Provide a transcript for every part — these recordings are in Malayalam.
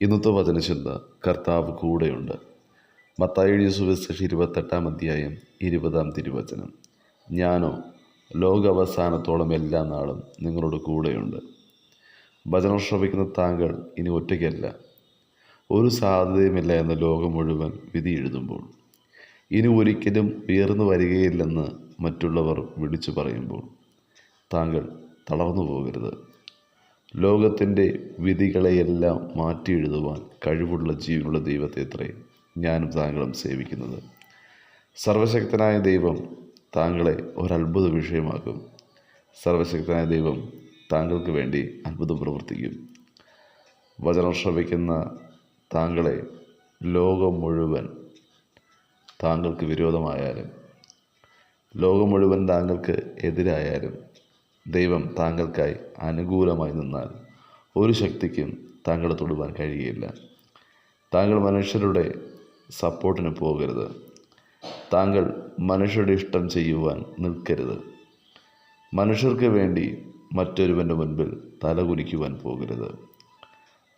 ഇന്നത്തെ വചനചിന്ത കർത്താവ് കൂടെയുണ്ട്. മത്തായി സുവിശേഷം ഇരുപത്തെട്ടാം അധ്യായം ഇരുപതാം തിരുവചനം. ഞാനോ ലോകാവസാനത്തോളം എല്ലാ നാളും നിങ്ങളോട് കൂടെയുണ്ട്. വചനം ശ്രവിക്കുന്ന താങ്കൾ ഇനി ഒറ്റയ്ക്കല്ല. ഒരു സാധ്യതയുമില്ല എന്ന് ലോകം മുഴുവൻ വിധി എഴുതുമ്പോൾ. ഇനി ഒരിക്കലും ഉയർന്നു വരികയില്ലെന്ന് മറ്റുള്ളവർ വിളിച്ചു പറയുമ്പോൾ. താങ്കൾ തളർന്നു പോകരുത്. ലോകത്തിന്റെ വിധികളെയെല്ലാം മാറ്റി എഴുതുവാൻ കഴിവുള്ള ജീവനുള്ള ദൈവത്തെ അത്രയും ഞാനും താങ്കളും സേവിക്കുന്നത്. സർവശക്തനായ ദൈവം താങ്കളെ ഒരത്ഭുത വിഷയമാക്കും. സർവശക്തനായ ദൈവം താങ്കൾക്ക് വേണ്ടി അത്ഭുതം പ്രവർത്തിക്കും. വചനം ശ്രവിക്കുന്ന താങ്കളെ ലോകം മുഴുവൻ താങ്കൾക്ക് വിരോധമായാലും ലോകം മുഴുവൻ താങ്കൾക്ക് എതിരായാലും ദൈവം താങ്കൾക്കായി അനുകൂലമായി നിന്നാൽ ഒരു ശക്തിക്കും താങ്കളെ തൊടുവാൻ കഴിയില്ല താങ്കൾ മനുഷ്യരുടെ സപ്പോർട്ടിന് പോകരുത്. താങ്കൾ മനുഷ്യരുടെ ഇഷ്ടം ചെയ്യുവാൻ നിൽക്കരുത്. മനുഷ്യർക്ക് വേണ്ടി മറ്റൊരുവന്റെ മുൻപിൽ തലകുലിക്കുവാൻ പോകരുത്.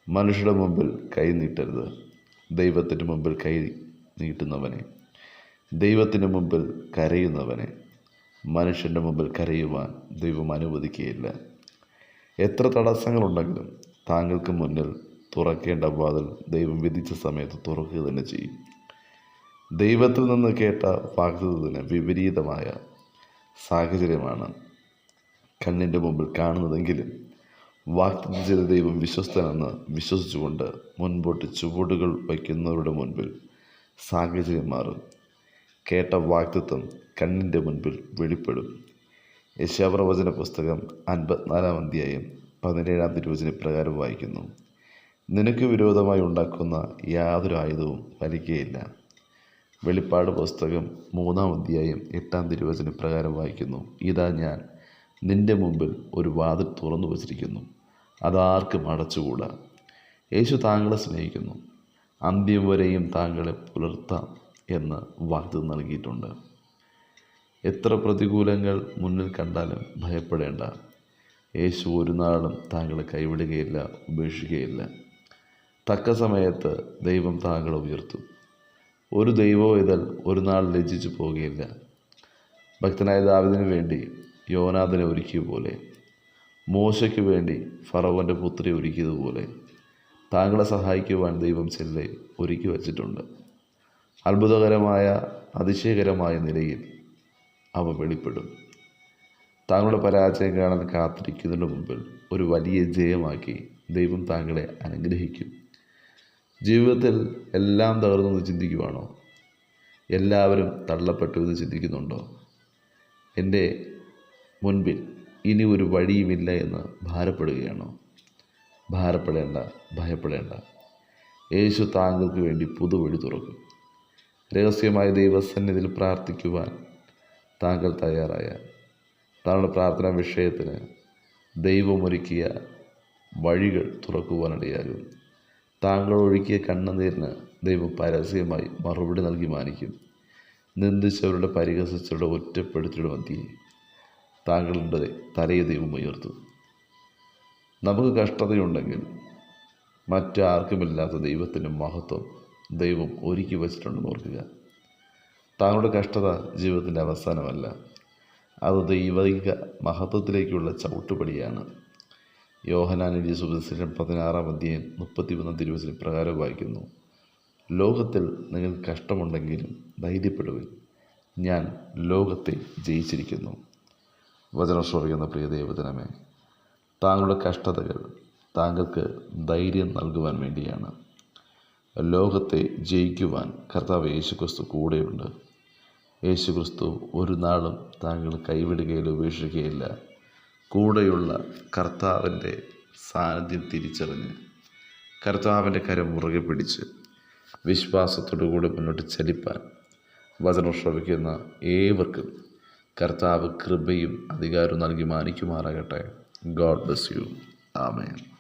മനുഷ്യരുടെ മുമ്പിൽ കൈ നീട്ടരുത്. ദൈവത്തിന്റെ മുമ്പിൽ കൈ നീട്ടുന്നവനെ. ദൈവത്തിന്റെ മുമ്പിൽ കരയുന്നവനെ. മനുഷ്യന്റെ മുമ്പിൽ കരയുവാൻ ദൈവം അനുവദിക്കുകയില്ല. എത്ര തടസ്സങ്ങളുണ്ടെങ്കിലും താങ്കൾക്ക് മുന്നിൽ തുറക്കേണ്ട വാതിൽ ദൈവം വിധിച്ച സമയത്ത് തുറക്കുക തന്നെ ചെയ്യും. ദൈവത്തിൽ നിന്ന് കേട്ട വാഗ്ദത്തിന് വിപരീതമായ സാഹചര്യമാണ് കണ്ണിന്റെ മുമ്പിൽ കാണുന്നതെങ്കിലും വാഗ്ദത്തം ചെയ്ത ദൈവം വിശ്വസ്തനെന്ന് വിശ്വസിച്ചുകൊണ്ട് മുൻപോട്ട് ചുവടുകൾ വയ്ക്കുന്നവരുടെ മുൻപിൽ സാഹചര്യം മാറും. കേട്ട വാക്തത്വം കണ്ണിന്റെ മുൻപിൽ വെളിപ്പെടും. യശാപ്രവചന പുസ്തകം അൻപത്തിനാലാം അധ്യായം പതിനേഴാം തിരുവചന പ്രകാരം വായിക്കുന്നു. നിനക്ക് വിരോധമായി ഉണ്ടാക്കുന്ന യാതൊരു ആയുധവും ഫലിക്കുകയില്ല വെളിപ്പാട് പുസ്തകം മൂന്നാം അധ്യായം എട്ടാം തിരുവചന പ്രകാരം വായിക്കുന്നു. ഇതാ ഞാൻ നിന്റെ മുമ്പിൽ ഒരു വാതിൽ തുറന്നു വച്ചിരിക്കുന്നു. അതാർക്കും അടച്ചുകൂടാ. യേശു താങ്കളെ സ്നേഹിക്കുന്നു. അന്ത്യം വരെയും താങ്കളെ പുലർത്താം. എന്ന് വാഗ്ദത്തം നൽകിയിട്ടുണ്ട്. എത്ര പ്രതികൂലങ്ങൾ മുന്നിൽ കണ്ടാലും ഭയപ്പെടേണ്ട. യേശു ഒരു നാളും താങ്കളെ കൈവിടുകയില്ല ഉപേക്ഷിക്കുകയില്ല. തക്ക സമയത്ത് ദൈവം താങ്കളെ ഉയർത്തും. ഒരു ദൈവവും ഇതൽ ഒരു നാൾ ലജ്ജിച്ചു പോകുകയില്ല. ഭക്തനായ ദാവിദിനു വേണ്ടി യോനാഥനെ ഒരുക്കിയ പോലെ മോശയ്ക്ക് വേണ്ടി ഫറവന്റെ പുത്രി ഒരുക്കിയതുപോലെ താങ്കളെ സഹായിക്കുവാൻ ദൈവം ചെല്ലെ ഒരുക്കി വച്ചിട്ടുണ്ട്. അത്ഭുതകരമായ അതിശയകരമായ നിലയിൽ അവ വെളിപ്പെടും. താങ്കളുടെ പരാജയം കാണാൻ കാത്തിരിക്കുന്നതിന് മുമ്പിൽ ഒരു വലിയ ജയമാക്കി ദൈവം താങ്കളെ അനുഗ്രഹിക്കും. ജീവിതത്തിൽ എല്ലാം തകർന്നു എന്ന് ചിന്തിക്കുവാണോ? എല്ലാവരും തള്ളപ്പെട്ടു എന്ന് ചിന്തിക്കുന്നുണ്ടോ? എന്റെ മുൻപിൽ ഇനി ഒരു വഴിയുമില്ല എന്ന് ഭാരപ്പെടുകയാണോ? ഭാരപ്പെടേണ്ട ഭയപ്പെടേണ്ട. യേശു താങ്കൾക്ക് വേണ്ടി പുതുവഴി തുറക്കും. രഹസ്യമായ ദൈവസന്നിധിയിൽ പ്രാർത്ഥിക്കുവാൻ താങ്കൾ തയ്യാറായ താങ്കളുടെ പ്രാർത്ഥനാ വിഷയത്തിന് ദൈവമൊരുക്കിയ വഴികൾ തുറക്കുവാനിടയാകും. താങ്കൾ ഒഴുക്കിയ കണ്ണുനീരിന് ദൈവം പരസ്യമായി മറുപടി നൽകി മാനിക്കും. നിന്ദിച്ചവരുടെ പരിഹസിച്ചവരുടെ ഒറ്റപ്പെടുത്തിയുടെ മധ്യേ താങ്കളുടെ തലയെ ദൈവം ഉയർത്തും. നമുക്ക് കഷ്ടതയുണ്ടെങ്കിൽ മറ്റാർക്കുമില്ലാത്ത ദൈവത്തിന്റെ മഹത്വം ദൈവം ഒരുക്കി വച്ചിട്ടുണ്ടെന്ന് ഓർക്കുക. താങ്കളുടെ കഷ്ടത ജീവിതത്തിന്റെ അവസാനമല്ല. അത് ദൈവിക മഹത്വത്തിലേക്കുള്ള ചവിട്ടുപടിയാണ്. യോഹനാനിന്റെ സുവിശേഷം പതിനാറാം അധ്യായം മുപ്പത്തിമൂന്നാം തിരുവചന പ്രകാരം വായിക്കുന്നു. ലോകത്തിൽ നിങ്ങൾ കഷ്ടമുണ്ടെങ്കിലും ധൈര്യപ്പെടുവിൻ. ഞാൻ ലോകത്തെ ജയിച്ചിരിക്കുന്നു. വചനം ശ്രമിക്കുന്ന പ്രിയ ദൈവജനമേ താങ്കളുടെ കഷ്ടതകൾ താങ്കൾക്ക് ധൈര്യം നൽകുവാൻ വേണ്ടിയാണ്. ലോകത്തെ ജയിക്കുവാൻ കർത്താവ് യേശുക്രിസ്തു കൂടെയുണ്ട്. യേശുക്രിസ്തു ഒരു നാളും താങ്കൾ കൈവിടുകയില്ല ഉപേക്ഷിക്കുകയില്ല. കൂടെയുള്ള കർത്താവിന്റെ സാന്നിധ്യം തിരിച്ചറിഞ്ഞ് കർത്താവിന്റെ കരം മുറുകെ പിടിച്ച് വിശ്വാസത്തോടുകൂടി മുന്നോട്ട് ചലിപ്പാൻ വചനം ശ്രവിക്കുന്ന ഏവർക്കും കർത്താവ് കൃപയും അധികാരവും നൽകി മാനിക്കുമാറാകട്ടെ. God bless you. ആമേൻ.